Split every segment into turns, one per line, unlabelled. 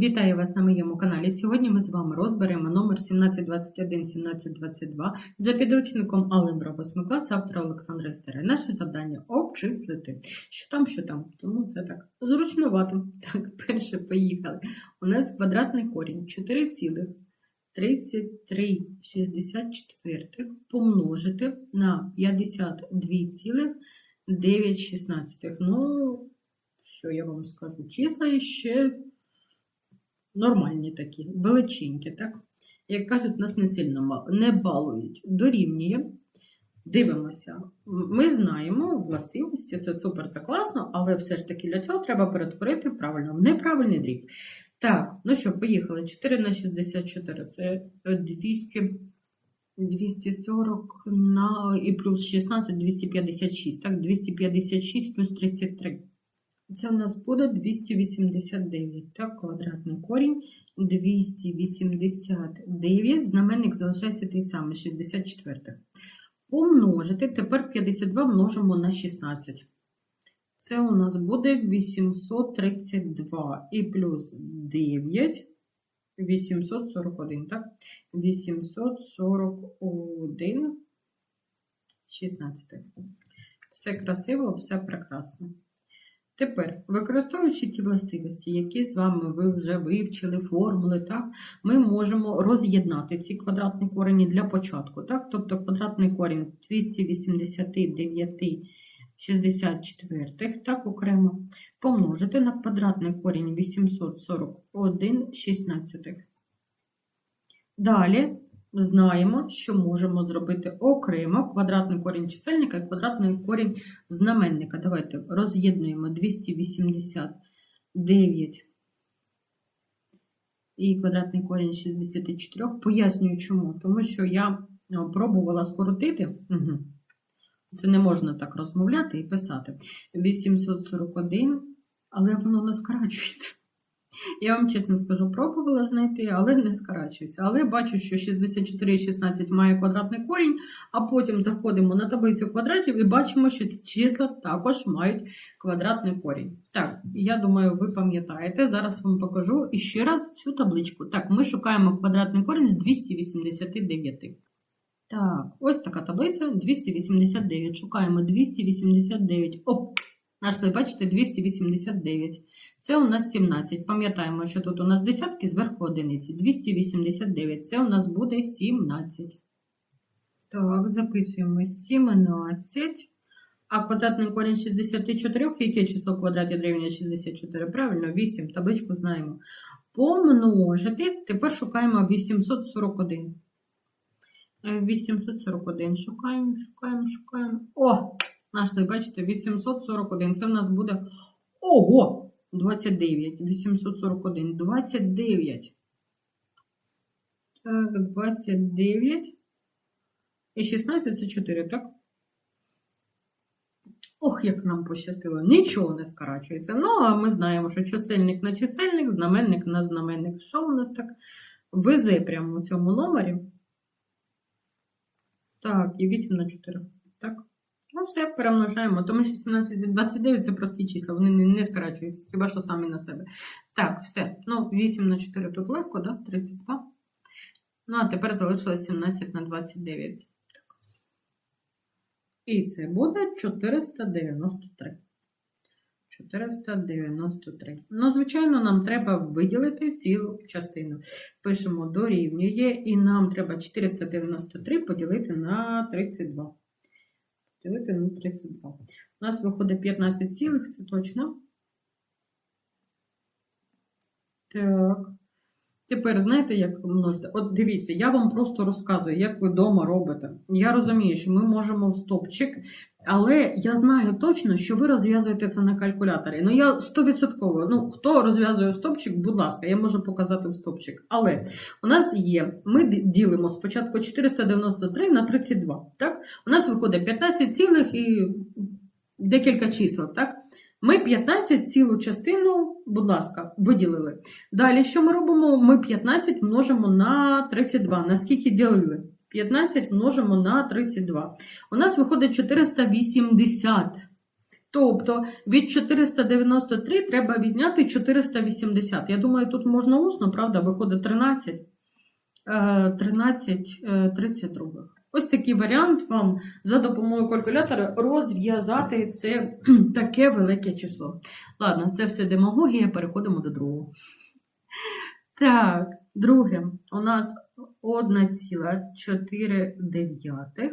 Вітаю вас на моєму каналі. Сьогодні ми з вами розберемо номер 1721-1722 за підручником Алебра 8 класу автора Олександра Істера. Наше завдання обчислити. Що там, що там. Тому це так зручнувато. Так, перше поїхали. У нас квадратний корінь 4,3364 помножити на 52,916. Ну, що я вам скажу? Числа ще нормальні такі, величенькі, так? Як кажуть, нас не сильно не балують. Дорівнює. Дивимося. Ми знаємо властивості, це супер, це класно, але все ж таки для цього треба перетворити правильно в неправильний дріб. Так, ну що, поїхали. 4 на 64 це е, 200, 240 на і плюс 16 256. Так, 256 плюс 33. Це у нас буде 289. Так, квадратний корінь 289. Знаменник залишається той самий, 64. Помножити. Тепер 52 множимо на 16. Це у нас буде 832 і плюс 9. 841, так? 841, 16. Все красиво, все прекрасно. Тепер, використовуючи ті властивості, які з вами ви вже вивчили, формули, так, ми можемо роз'єднати ці квадратні корені для початку. Так? Тобто квадратний корінь 289 64, так, окремо, помножити на квадратний корінь 841 16. Далі знаємо, що можемо зробити окремо квадратний корінь чисельника і квадратний корінь знаменника. Давайте роз'єднуємо 289 і квадратний корінь 64. Пояснюю чому. Тому що я пробувала скоротити. Угу. Це не можна так розмовляти і писати. 841, але воно не скорачується. Я вам чесно скажу, пробувала знайти, але не скорачується. Але бачу, що 64,16 має квадратний корінь, а потім заходимо на таблицю квадратів і бачимо, що ці числа також мають квадратний корінь. Так, я думаю, ви пам'ятаєте. Зараз вам покажу іще раз цю табличку. Так, ми шукаємо квадратний корінь з 289. Так, ось така таблиця 289. Шукаємо 289. Оп! Знайшли, бачите, 289. Це у нас 17. Пам'ятаємо, що тут у нас десятки зверху одиниці. 289. Це у нас буде 17. Так, записуємо 17. А квадратний корінь 64. Яке число квадраті дорівнює 64? Правильно, 8. Табличку знаємо. Помножити. Тепер шукаємо 841. Е, 841. Шукаємо, шукаємо, шукаємо. О! Знайшли, бачите, 841. Це в нас буде. Ого! 29. 841. 29. Так, 29. І 16 це 4, так? Ох, як нам пощастило. Нічого не скорачується. Ну, а ми знаємо, що чисельник на чисельник, знаменник на знаменник. Що у нас так везе прямо у цьому номері? Так, і 8 на 4. Так. Ну, все перемножаємо, тому що 17 і 29 це прості числа, вони не, не скорачуються, хіба що самі на себе. Так, все. Ну, 8 на 4 тут легко, да? 32. Ну, а тепер залишилось 17 на 29. Так. І це буде 493. 493. Ну, звичайно, нам треба виділити цілу частину. Пишемо дорівнює, і нам треба 493 поділити на 32 поділити на 32. У нас виходить 15 цілих, це точно. Так. Тепер, знаєте, як множити? От дивіться, я вам просто розказую, як ви вдома робите. Я розумію, що ми можемо в стопчик, але я знаю точно, що ви розв'язуєте це на калькуляторі. Ну, я 100%. Ну, хто розв'язує стопчик, будь ласка, я можу показати в стопчик. Але у нас є, ми ділимо спочатку 493 на 32. Так? У нас виходить 15 цілих і декілька чисел. так? Ми 15 цілу частину, будь ласка, виділили. Далі, що ми робимо? Ми 15 множимо на 32. На скільки ділили? 15 множимо на 32. У нас виходить 480. Тобто від 493 треба відняти 480. Я думаю, тут можна усно, правда, виходить 13, е, 13 е, 32. Ось такий варіант вам за допомогою калькулятора розв'язати це таке велике число. Ладно, це все демагогія, переходимо до другого. Так, друге, у нас 1,4.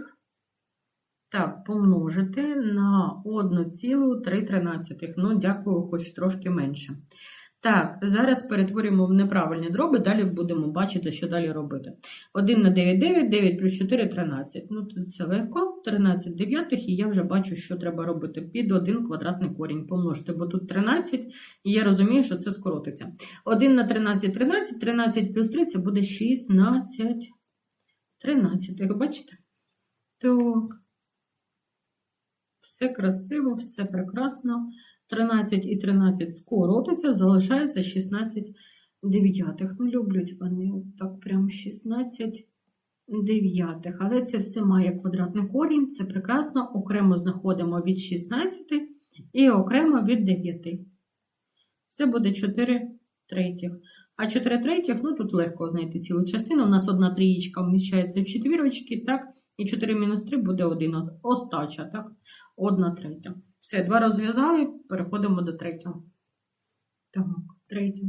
Так, помножити на 1,3. Ну, дякую, хоч трошки менше. Так, зараз перетворюємо в неправильні дроби, далі будемо бачити, що далі робити. 1 на 9, 9, 9 плюс 4 – 13. Ну, тут це легко, 13 дев'ятих, і я вже бачу, що треба робити. Під 1 квадратний корінь помножити, бо тут 13, і я розумію, що це скоротиться. 1 на 13 – 13, 13 плюс 3 – це буде 16 13. Бачите? Так. Все красиво, все прекрасно. 13 і 13 скоротиться, залишається 16 дев'ятих. Ну, люблять вони так прям 16 дев'ятих. Але це все має квадратний корінь, це прекрасно. Окремо знаходимо від 16 і окремо від 9. Це буде 4 третіх. А 4 третіх, ну тут легко знайти цілу частину. У нас одна трієчка вміщається в четвірочки, так? І 4 мінус 3 буде 1 остача, так? Одна третя. Все, два розв'язали, переходимо до третього. Так, третє.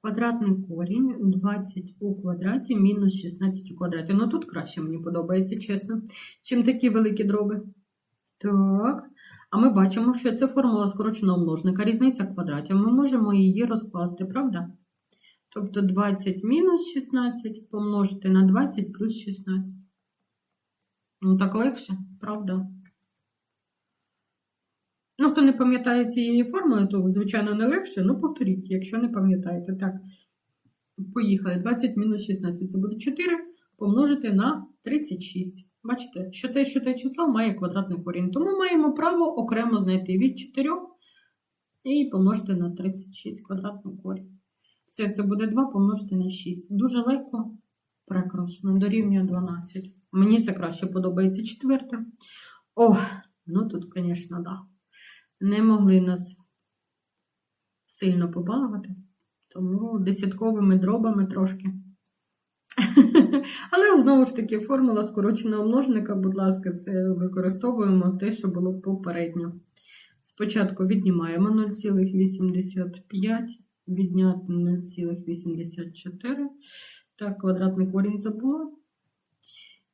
Квадратний корінь 20 у квадраті мінус 16 у квадраті. Ну тут краще мені подобається, чесно, чим такі великі дроби. Так. А ми бачимо, що це формула скороченого множника, різниця квадратів. Ми можемо її розкласти, правда? Тобто 20 мінус 16 помножити на 20 плюс 16. Ну, так легше, правда? Ну, хто не пам'ятає цієї формули, то, звичайно, не легше, ну повторіть, якщо не пам'ятаєте. Так, поїхали. 20 мінус 16 це буде 4 помножити на 36. Бачите, що те, що те число має квадратний корінь. Тому маємо право окремо знайти від 4 і помножити на 36 квадратний корінь. Все це буде 2 помножити на 6. Дуже легко, прекрасно, дорівнює 12. Мені це краще подобається четверте. О, ну тут, звісно, да. Не могли нас сильно побалувати, тому десятковими дробами трошки. Але знову ж таки, формула скороченого множника, будь ласка, це використовуємо те, що було попередньо. Спочатку віднімаємо 0,85, відняти 0,84. Так, квадратний корінь забула.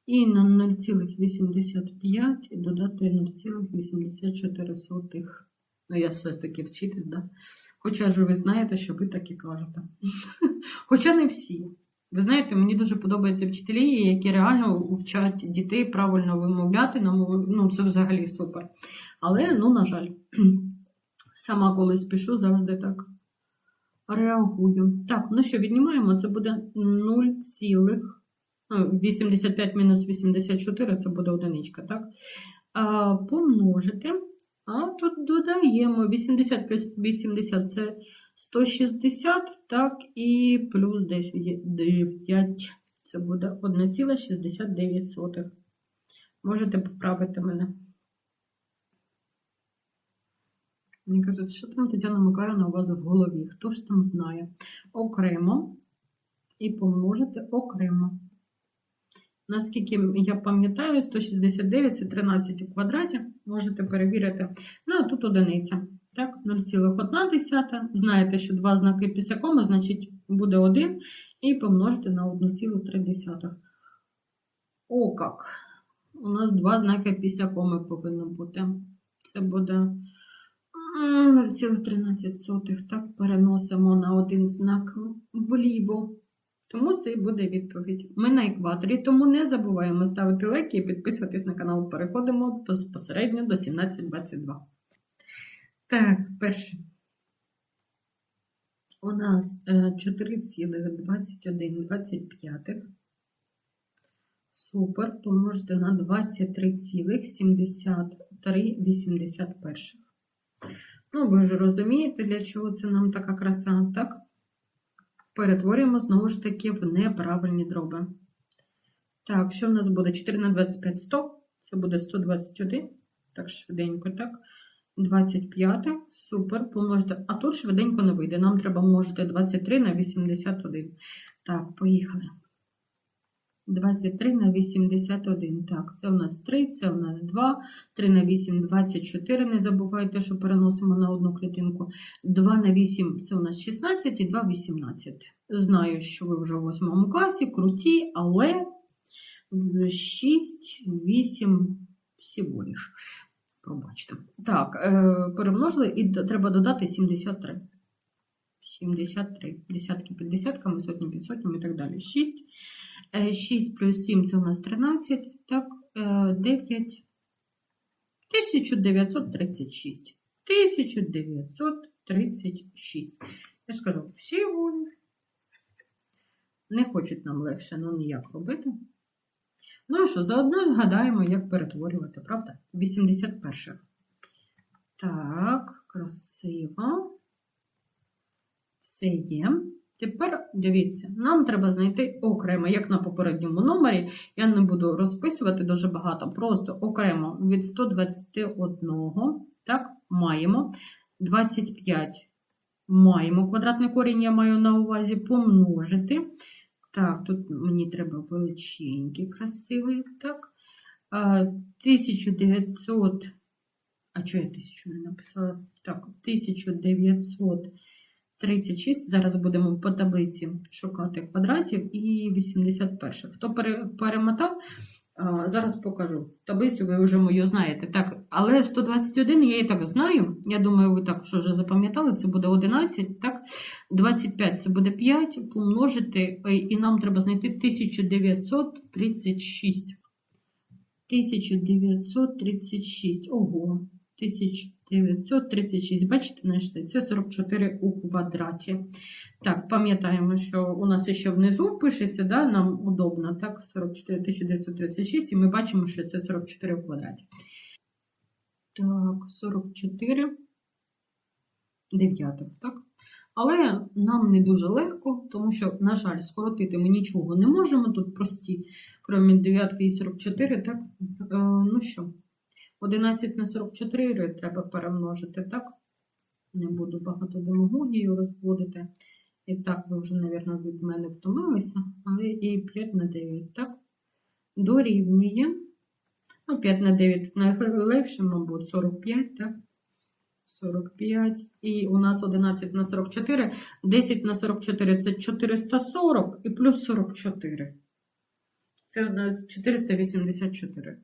І на 0,85 додати 0,84. Ну, я все ж таки вчитель, да? Хоча ж ви знаєте, що ви так і кажете. Хоча не всі. Ви знаєте, мені дуже подобаються вчителі, які реально вчать дітей правильно вимовляти. Ну, це взагалі супер. Але, ну, на жаль, сама колись пишу, завжди так реагую. Так, ну що, віднімаємо, це буде 0, 85 ну, мінус 84 це буде одиничка, так? А, Помножити. А тут додаємо 80 плюс 80 це 160, так, і плюс 9. Це буде 1,69. Можете поправити мене. Мені кажуть, що там Тетяна Миколаївна у вас в голові? Хто ж там знає? Окремо і помножити окремо. Наскільки я пам'ятаю, 169 це 13 у квадраті. Можете перевірити. Ну, а тут одиниця. Так, 0,1. Знаєте, що два знаки після коми, значить, буде 1. І помножити на 1,3. О, як! У нас два знаки після коми повинно бути. Це буде 0,13. Так, переносимо на один знак вліво. Тому це і буде відповідь. Ми на екваторі, тому не забуваємо ставити лайки і підписуватись на канал. Переходимо безпосередньо до 1722. Так, перше. У нас 4,2125. Е, Супер. Помножити на 23,7381. Ну, ви ж розумієте, для чого це нам така краса, так? перетворюємо знову ж таки в неправильні дроби. Так, що в нас буде? 4 на 25 100. Це буде 121. Так, швиденько, так. 25. Супер. Помножити. А тут швиденько не вийде. Нам треба множити 23 на 81. Так, поїхали. 23 на 81. Так, це у нас 3, це у нас 2. 3 на 8 24. Не забувайте, що переносимо на одну клітинку. 2 на 8 це у нас 16 і 2 18. Знаю, що ви вже в 8 класі, круті, але 6, 8 всього лиш. Пробачте. Так, е, перемножили і треба додати 73. 73. Десятки під десятками, сотні під сотнями і так далі. 6. 6 плюс 7 це у нас 13. Так, е, 9. 1936. 1936. Я ж кажу, всього лиш. Не хочуть нам легше, ну ніяк робити. Ну що, заодно згадаємо, як перетворювати, правда? 81. Так, красиво. Все є. Тепер дивіться, нам треба знайти окремо, як на попередньому номері. Я не буду розписувати дуже багато, просто окремо від 121. Так, маємо. 25 маємо. Квадратний корінь я маю на увазі помножити. Так, тут мені треба величенький, красивий. Так. А, 1900. А чого я 1000 не написала? Так, 1936. Зараз будемо по таблиці шукати квадратів і 81. Хто пере- перемотав, зараз покажу. Таблицю ви вже мою знаєте. Так, але 121 я і так знаю. Я думаю, ви так вже запам'ятали, це буде 11, так? 25 це буде 5, помножити, е, і нам треба знайти 1936. 1936. Ого. 1936. Бачите, знайшли? Це 44 у квадраті. Так, пам'ятаємо, що у нас ще внизу пишеться, да, нам удобно, так, 44 1936, і ми бачимо, що це 44 у квадраті. Так, 44 дев'ятих, так? Але нам не дуже легко, тому що, на жаль, скоротити ми нічого не можемо. Тут прості, крім дев'ятки і 44, так? Е, ну що, 11 на 44 треба перемножити, так? Не буду багато демагогію розводити. І так, ви вже, мабуть, від мене втомилися, але і 5 на 9, так? Дорівнює. Ну, 5 на 9 найлегше, мабуть, 45, так? 45. І у нас 11 на 44. 10 на 44 це 440 і плюс 44. Це у нас 484.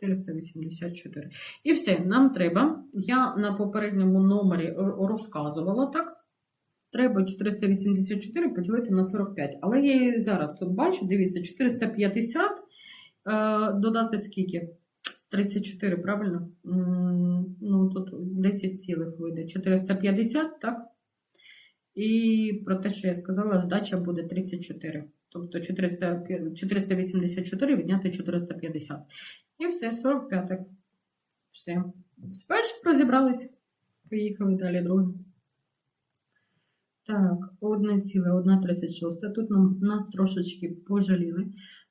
484. І все, нам треба. Я на попередньому номері розказувала так. Треба 484 поділити на 45. Але я і зараз тут бачу, дивіться, 450 е, додати скільки? 34, правильно? Ну, тут 10 цілих вийде. 450, так? І про те, що я сказала, здача буде 34. Тобто 400, 484 відняти 450. І все, 45. Все. Спершу розібрались. Поїхали далі друге. Так, 1,136. Тут нам, нас трошечки пожаліли.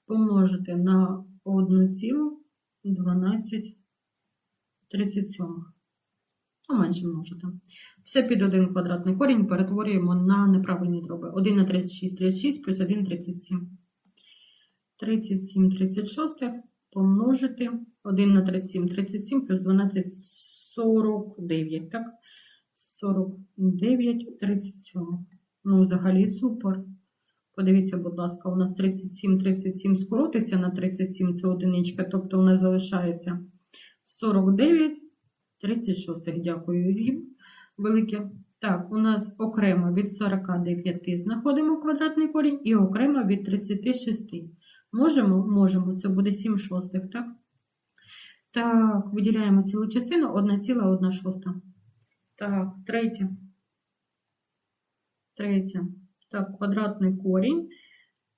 Помножити на 1,1237. Ну, менше множити. Все під один квадратний корінь перетворюємо на неправильні дроби. 1 на 36, 36 плюс 1 37. 37 36 помножити 1 на 37, 37 плюс 12 49, так? 49, 37. Ну, взагалі супер. Подивіться, будь ласка, у нас 37, 37 скоротиться на 37, це одиничка, тобто у нас залишається 49, 36. Дякую їм. Велике. Так, у нас окремо від 49 знаходимо квадратний корінь і окремо від 36. Можемо? Можемо. Це буде 7 шостих, так? Так, виділяємо цілу частину 1,1 шоста. Так, третє. Третє. Так, квадратний корінь.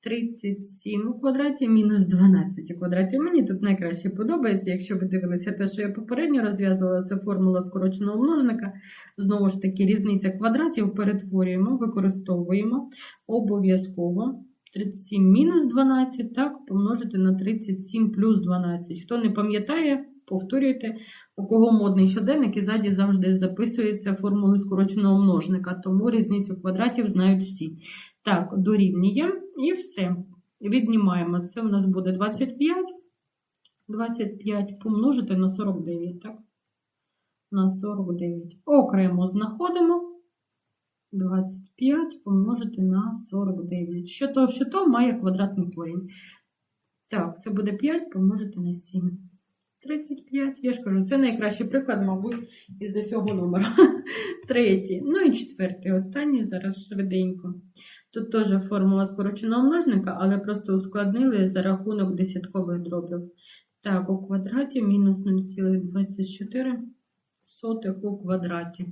37 у квадраті мінус 12 у квадраті. Мені тут найкраще подобається, якщо ви дивилися те, що я попередньо розв'язувала, це формула скороченого множника. Знову ж таки, різниця квадратів перетворюємо, використовуємо обов'язково. 37 мінус 12, так, помножити на 37 плюс 12. Хто не пам'ятає, повторюйте, у кого модний щоденник і ззаді завжди записується формули скороченого множника, тому різницю квадратів знають всі. Так, дорівнює і все. Віднімаємо. Це у нас буде 25. 25 помножити на 49, так? На 49. Окремо знаходимо. 25 помножити на 49. Що то, що то має квадратний корінь. Так, це буде 5 помножити на 7. 35. Я ж кажу, це найкращий приклад, мабуть, із усього номера. Третій. Ну і четвертий, останній, зараз швиденько. Тут теж формула скороченого множника, але просто ускладнили за рахунок десяткових дробів. Так, у квадраті мінус 0,24 сотих у квадраті.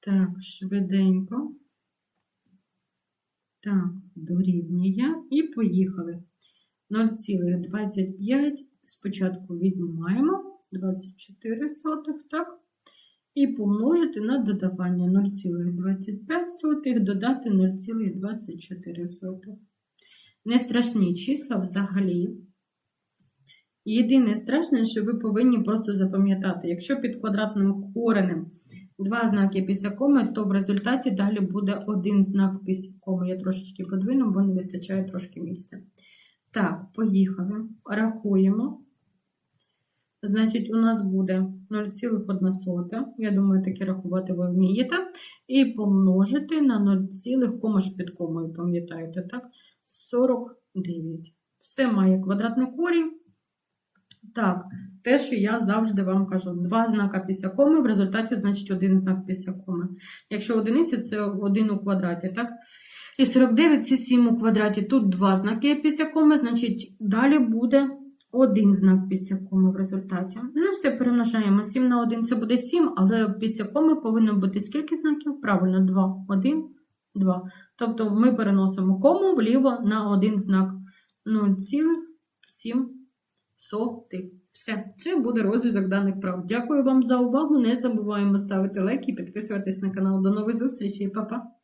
Так, швиденько. Так, дорівнює. І поїхали. 0,25 спочатку віднімаємо 24 сотих, так? І помножити на додавання 0,25 додати 0,24. Не страшні числа взагалі. Єдине страшне, що ви повинні просто запам'ятати, якщо під квадратним коренем два знаки після коми, то в результаті далі буде один знак після коми. Я трошечки подвину, бо не вистачає трошки місця. Так, поїхали. Рахуємо. Значить, у нас буде 0,1. Я думаю, таке рахувати ви вмієте. І помножити на 0, кома ж під комою, пам'ятаєте, так? 49. Все має квадратний корінь. Так, те, що я завжди вам кажу, два знака після коми, в результаті, значить, один знак після коми. Якщо одиниця, це один у квадраті, так? І 49 це 7 у квадраті. Тут два знаки після коми, значить, далі буде один знак після коми в результаті. Ну, все перемножаємо. 7 на 1 це буде 7, але після коми повинно бути скільки знаків? Правильно, 2. 1, 2. Тобто ми переносимо кому вліво на один знак 0,7 сотих. Все, це буде розв'язок даних прав. Дякую вам за увагу. Не забуваємо ставити лайки і підписуватись на канал. До нових зустрічей, Па-па!